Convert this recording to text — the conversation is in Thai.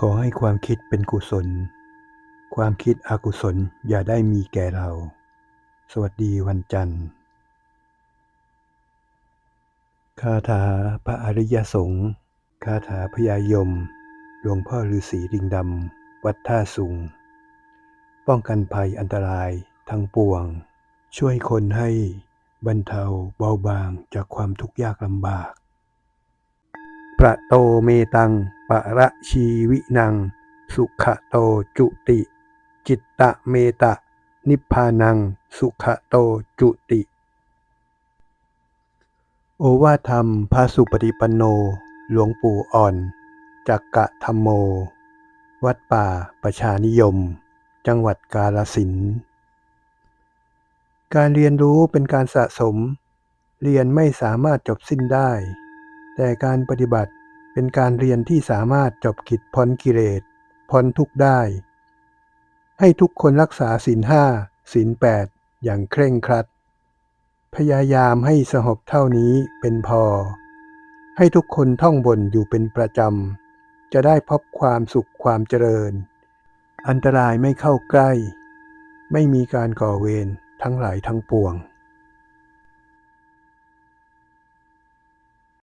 ขอให้ความคิดเป็นกุศล ความคิดอกุศลอย่าได้มีแก่เรา สวัสดีวันจันทร์ คาถาพระอริยสงฆ์ คาถาพยายม หลวงพ่อฤาษีดิงดำ วัดท่าสุง ป้องกันภัยอันตรายทั้งปวง ช่วยคนให้บรรเทาเบาบางจากความทุกข์ยากลำบาก ประโตเมตัง ปะระชีวินัง สุขโตจุติ จิตตะเมตะ นิพพานัง สุขโตจุติ โอวาธรรมพระสุปฏิปันโน หลวงปู่อ่อน จักกะธรรมโม วัดป่าประชานิยม จังหวัดกาฬสินการเรียนรู้เป็นการสะสม เรียนไม่สามารถจบสิ้นได้ แต่การปฏิบัติ เป็นการเรียนที่สามารถจบกิจพ้นกิเลสพ้นทุกได้ ให้ทุกคนรักษาศีลห้าศีลแปดอย่างเคร่งครัด พยายามให้สงบเท่านี้เป็นพอ ให้ทุกคนท่องบนอยู่เป็นประจำ จะได้พบความสุขความเจริญ อันตรายไม่เข้าใกล้ ไม่มีการก่อเวรทั้งหลายทั้งปวง